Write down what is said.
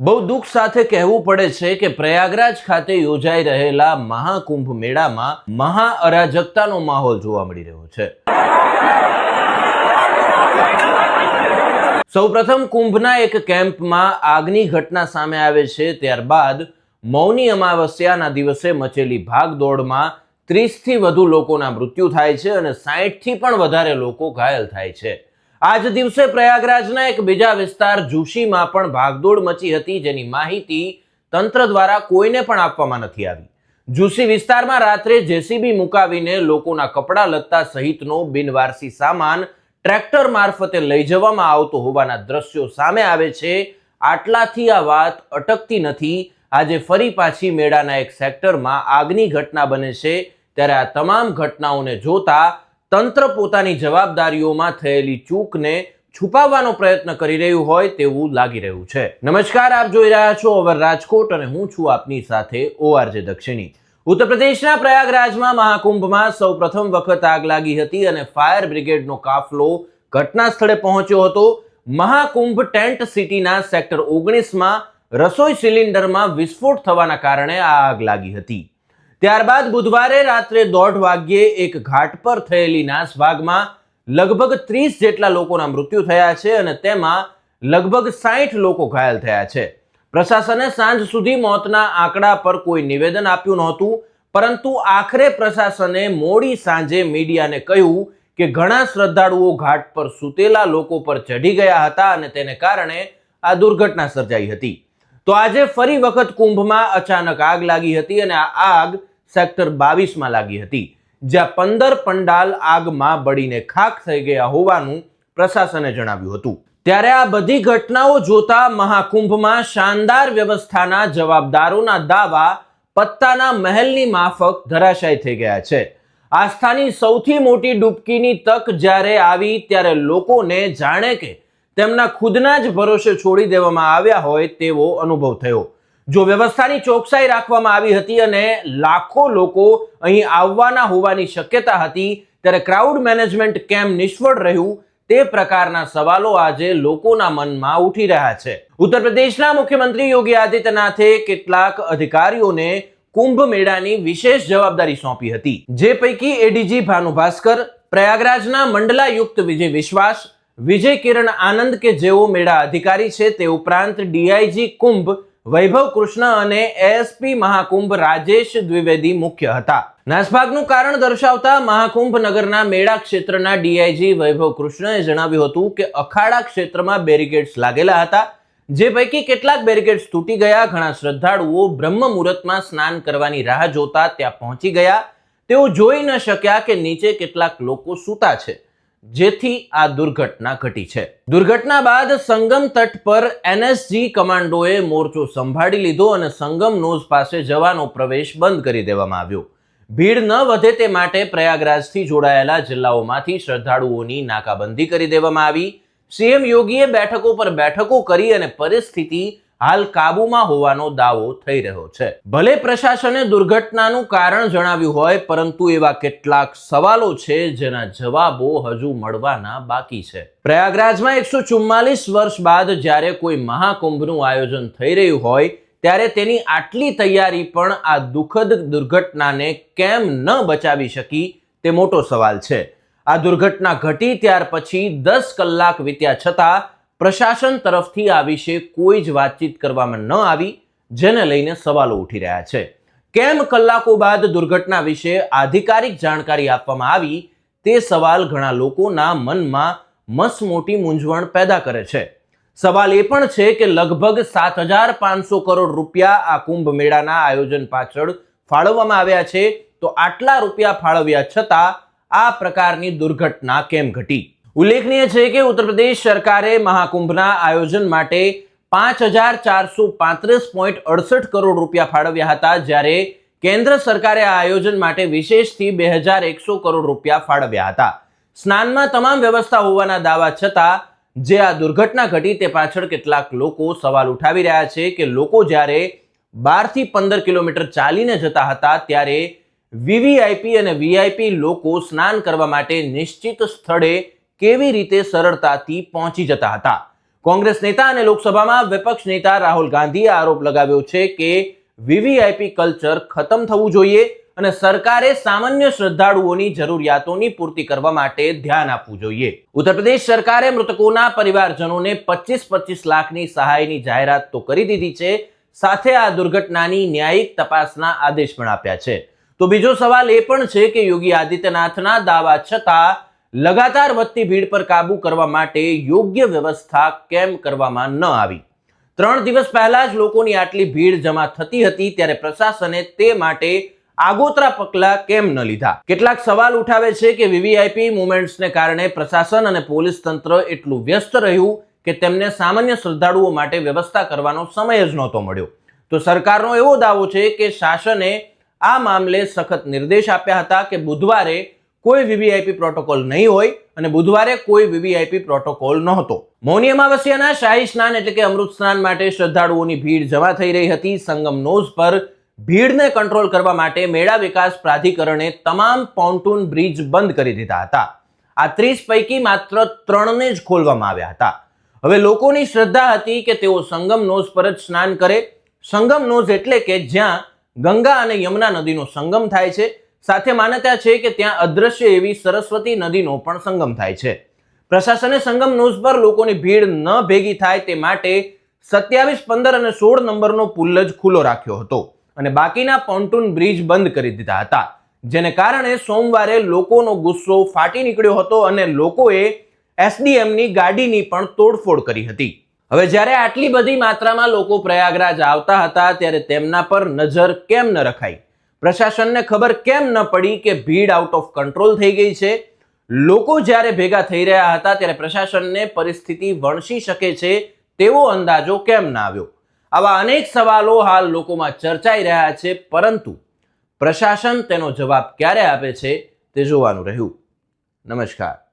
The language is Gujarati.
બહુ દુઃખ સાથે કહેવું પડે છે કે પ્રયાગરાજ ખાતે યોજાઈ રહેલા મહાકુંભ મેળામાં મહા અરાજકતાનો માહોલ જોવા મળી રહ્યો છે. સૌપ્રથમ કુંભના એક કેમ્પમાં આગની ઘટના સામે આવે છે, ત્યારબાદ મૌની અમાવસ્યાના દિવસે મચેલી ભાગદોડમાં ત્રીસથી વધુ લોકોના મૃત્યુ થાય છે અને સાહીઠથી પણ વધારે લોકો ઘાયલ થાય છે. આજ દિવસે પ્રયાગરાજના એક બીજા વિસ્તાર જુશીમાં પણ ભાગદોડ મચી હતી જેની માહિતી તંત્ર દ્વારા કોઈને પણ આપવામાં નથી આવી. જુશી વિસ્તારમાં રાત્રે જેસીબી મુકાવીને લોકોના કપડાં લત્તા સહિતનો બિનવારસી સામાન ટ્રેક્ટર મારફતે લઈ જવામાં આવતો હોવાના દ્રશ્યો સામે આવે છે. આટલાથી આ વાત અટકતી નથી. આજે ફરી પાછી મેળાના એક સેક્ટરમાં આગની ઘટના બને છે. ત્યારે આ તમામ ઘટનાઓને જોતા તંત્ર પોતાની જવાબદારીઓમાં થયેલી ચૂકને છુપાવવાનો પ્રયત્ન કરી રહ્યું હોય તેવું લાગી રહ્યું છે. નમસ્કાર, આપ જોઈ રહ્યા છો ઓવર રાજકોટ અને હું છું આપની સાથે ઓઆરજે દક્ષિણી. ઉત્તર પ્રદેશના પ્રયાગરાજમાં મહાકુંભમાં સૌ પ્રથમ વખત આગ લાગી હતી અને ફાયર બ્રિગેડનો કાફલો ઘટના સ્થળે પહોંચ્યો હતો. મહાકુંભ ટેન્ટ સિટીના સેક્ટર ઓગણીસમાં રસોઈ સિલિન્ડરમાં વિસ્ફોટ થવાના કારણે આ આગ લાગી હતી. ત્યારબાદ બુધવારે રાત્રે દોઢ વાગ્યે એક ઘાટ પર થયેલી નાસભાગમાં લગભગ ત્રીસ જેટલા લોકોના મૃત્યુ થયા છે અને તેમાં લગભગ સાઠ લોકો ઘાયલ થયા છે. પ્રશાસને સાંજ સુધી મોતના આંકડા પર કોઈ નિવેદન આપ્યું નહોતું, પરંતુ આખરે પ્રશાસને મોડી સાંજે મીડિયાને કહ્યું કે ઘણા શ્રદ્ધાળુઓ ઘાટ પર સૂતેલા લોકો પર ચઢી ગયા હતા અને તેને કારણે આ દુર્ઘટના સર્જાઈ હતી. તો આજે ફરી વખત કુંભમાં અચાનક આગ લાગી હતી અને આ આગ સેક્ટર બાવીસમાં લાગી હતી, જ્યાં પંદર પંડાલ આગમાં બળીને ખાખ થઈ ગયા હોવાનું પ્રશાસને જણાવ્યું હતું. ત્યારે આ બધી ઘટનાઓ જોતા મહાકુંભમાં શાનદાર વ્યવસ્થાના જવાબદારોના દાવા પત્તાના મહેલની માફક ધરાશાય થઈ ગયા છે. આસ્થાની સૌથી મોટી ડૂબકીની તક જ્યારે આવી, ત્યારે લોકોને જાણે કે તેમના ખુદના જ ભરોસે છોડી દેવામાં આવ્યા હોય તેવો અનુભવ થયો. જો વ્યવસ્થાની ચોકસાઈ રાખવામાં આવી હતી અને લાખો લોકો અહીં આવવાના હોવાની શક્યતા હતી, ત્યારે ક્રાઉડ મેનેજમેન્ટ કેમ નિષ્ફળ રહ્યું. તે પ્રકારના સવાલો આજે લોકોના મનમાં ઉઠી રહ્યા છે. ઉત્તર પ્રદેશના મુખ્યમંત્રી યોગી આદિત્યનાથે કેટલાક અધિકારીઓને કુંભ મેળાની વિશેષ જવાબદારી સોંપી હતી. જે પૈકી એડીજી ભાનુ ભાસ્કર, પ્રયાગરાજના મંડલાયુક્ત વિજય વિશ્વાસ વિજય કિરણ આનંદ કે જેઓ મેળા અધિકારી છે તે ઉપરાંત ડીઆઈજી કુંભ, વૈભવ કૃષ્ણ અને એએસપી મહાકુંભ રાજેશ દ્વિવેદી મુખ્ય હતા. નાસભાગનું કારણ દર્શાવતા મહાકુંભ નગરના મેળા ક્ષેત્રના ડીઆઈજી વૈભવ કૃષ્ણએ જણાવ્યું હતું કે અખાડા ક્ષેત્રમાં બેરિકેડ્સ લાગેલા હતા, જે પૈકી કેટલાક બેરિકેડ્સ તૂટી ગયા, ઘણા શ્રદ્ધાળુઓ બ્રહ્મ મુહૂર્તમાં સ્નાન કરવાની રાહ જોતા ત્યાં પહોંચી ગયા. તેઓ જોઈ ન શક્યા કે નીચે કેટલાક લોકો સૂતા છે. જેથી આ દુર્ઘટના ઘટી છે. દુર્ઘટના બાદ સંગમ તટ પર એનએસજી કમાન્ડોએ મોરચો સંભાળી લીધો અને સંગમ નોઝ પાસે જવાનો પ્રવેશ બંધ કરી દેવામાં આવ્યો. ભીડ ન વધે તે માટે પ્રયાગરાજથી જોડાયેલા જિલ્લાઓમાંથી શ્રદ્ધાળુઓની નાકાબંધી કરી દેવામાં આવી. સીએમ યોગીએ બેઠકો પર બેઠકો કરી અને પરિસ્થિતિ હાલ કાબુમાં હોવાનો દાવો થઈ રહ્યો છે. ભલે પ્રશાસને દુર્ઘટનાનું કારણ જણાવ્યું હોય, પરંતુ એવા કેટલાક સવાલો છે જેના જવાબો હજુ મળવાના બાકી છે. પ્રયાગરાજમાં એકસો ચુમ્માલીસ વર્ષ બાદ જ્યારે કોઈ મહાકુંભનું આયોજન થઈ રહ્યું હોય, ત્યારે તેની આટલી તૈયારી પણ આ દુઃખદ દુર્ઘટનાને કેમ ન બચાવી શકી તે મોટો સવાલ છે. આ દુર્ઘટના ઘટી ત્યાર પછી દસ કલાક વીત્યા છતાં પ્રશાસન તરફથી આ વિશે કોઈ જ વાતચીત કરવામાં ન આવી, જેને લઈને સવાલો ઉઠી રહ્યા છે. કેમ કલાકો બાદ દુર્ઘટના વિશે આધિકારિક જાણકારી આપવામાં આવી, તે સવાલ ઘણા લોકોના મનમાં મસ મોટી મૂંઝવણ પેદા કરે છે. સવાલ એ પણ છે કે લગભગ સાત હજાર પાંચસો કરોડ રૂપિયા આ કુંભ મેળાના આયોજન પાછળ ફાળવવામાં આવ્યા છે, તો આટલા રૂપિયા ફાળવ્યા છતાં આ પ્રકારની દુર્ઘટના કેમ ઘટી? ઉલ્લેખનીય છે કે ઉત્તર પ્રદેશ સરકારે મહાકુંભના આયોજન માટે પાંચ હજાર ચારસો પાંત્રીસ પોઈન્ટ અડસઠ કરોડ રૂપિયા ફાળવ્યા હતા, જ્યારે કેન્દ્ર સરકારે આ આયોજન માટે વિશેષથી બે હજાર એકસો કરોડ રૂપિયા ફાળવ્યા હતા. સ્નાનમાં તમામ વ્યવસ્થા હોવાના દાવા છતાં, જે આ દુર્ઘટના ઘટી તે પાછળ કેટલાક લોકો સવાલ ઉઠાવી રહ્યા છે કે લોકો જ્યારે બારથી પંદર કિલોમીટર ચાલીને જતા હતા, ત્યારે વીવીઆઈપી અને વીઆઈપી લોકો સ્નાન કરવા માટે નિશ્ચિત સ્થળે કેવી રીતે સરળતાથી પહોંચી જતા હતા? કોંગ્રેસ નેતા અને લોકસભામાં વિપક્ષ નેતા રાહુલ ગાંધીએ આરોપ લગાવ્યો છે કે વીવીઆઈપી કલ્ચર ખતમ થવું જોઈએ અને સરકારે સામાન્ય શ્રદ્ધાળુઓની જરૂરિયાતોની પૂર્તિ કરવા માટે ધ્યાન આપવું જોઈએ. ઉત્તર પ્રદેશ સરકારે મૃતકોના પરિવારજનોને પચીસ પચીસ લાખની સહાયની જાહેરાત તો કરી દીધી છે, સાથે આ દુર્ઘટનાની ન્યાયિક તપાસના આદેશ પણ આપ્યા છે. તો બીજો સવાલ એ પણ છે કે યોગી આદિત્યનાથના દાવા છતાં લગાતાર વધતી ભીડ પર કાબુ કરવા માટે યોગ્ય વ્યવસ્થા કેમ કરવામાં ન આવી? ત્રણ દિવસ પહેલા જ લોકોની આટલી ભીડ જમા થતી હતી ત્યારે પ્રશાસને તે માટે આગોતરા પગલા કેમ ન લીધા? કેટલાક સવાલ ઉઠાવે છે કે વીવીઆઈપી મુવમેન્ટ્સને કારણે પ્રશાસન અને પોલીસ તંત્ર એટલું વ્યસ્ત રહ્યું કે તેમને સામાન્ય શ્રદ્ધાળુઓ માટે વ્યવસ્થા કરવાનો સમય જ નહોતો મળ્યો. તો સરકારનો એવો દાવો છે કે શાસને આ મામલે સખત નિર્દેશ આપ્યા હતા કે બુધવારે કોઈ વીવીઆઈપી પ્રોટોકોલ નહીં હોય અને બુધવારે કોઈ વીવીઆઈપી પ્રોટોકોલ નહોતો. મૌની અમાવસ્યાના શાહી સ્નાન એટલે કે અમૃત સ્નાન માટે શ્રદ્ધાળુઓની ભીડ જમા થઈ રહી હતી. સંગમ નોઝ પર ભીડને કંટ્રોલ કરવા માટે મેળા વિકાસ પ્રાધિકરણે તમામ પોન્ટુન બ્રિજ બંધ કરી દીધા હતા. આ ત્રીસ પૈકી માત્ર ત્રણને જ ખોલવામાં આવ્યા હતા. હવે લોકોની શ્રદ્ધા હતી કે તેઓ સંગમ નોઝ પર જ સ્નાન કરે. સંગમ નોઝ એટલે કે જ્યાં ગંગા અને યમુના નદીનો સંગમ થાય છે. સાથે માન્યતા છે કે ત્યાં અદ્રશ્ય એવી સરસ્વતી નદીનો પણ સંગમ થાય છે. પ્રશાસને સંગમ નોઝ પર લોકોની ભીડ ન ભેગી થાય તે માટે સત્યાવીસ, પંદર અને સોળ નંબરનો પુલ જ ખુલ્લો રાખ્યો હતો અને બાકીના પોન્ટૂન બ્રિજ બંધ કરી દીધા હતા. જેને કારણે સોમવારે લોકોનો ગુસ્સો ફાટી નીકળ્યો હતો અને લોકોએ એસડીએમની ગાડીની પણ તોડફોડ કરી હતી. હવે જ્યારે આટલી બધી માત્રામાં લોકો પ્રયાગરાજ આવતા હતા, ત્યારે તેમના પર નજર કેમ ન રખાઈ? પ્રશાસનને ખબર કેમ ન પડી કે ભીડ આઉટ ઓફ કંટ્રોલ થઈ ગઈ છે? લોકો જ્યારે ભેગા થઈ રહ્યા હતા ત્યારે પ્રશાસનને પરિસ્થિતિ વણસી શકે છે તેવો અંદાજો કેમ ના આવ્યો? આવા અનેક સવાલો હાલ લોકોમાં ચર્ચાઈ રહ્યા છે, પરંતુ પ્રશાસન તેનો જવાબ ક્યારે આપે છે તે જોવાનું રહ્યું. નમસ્કાર.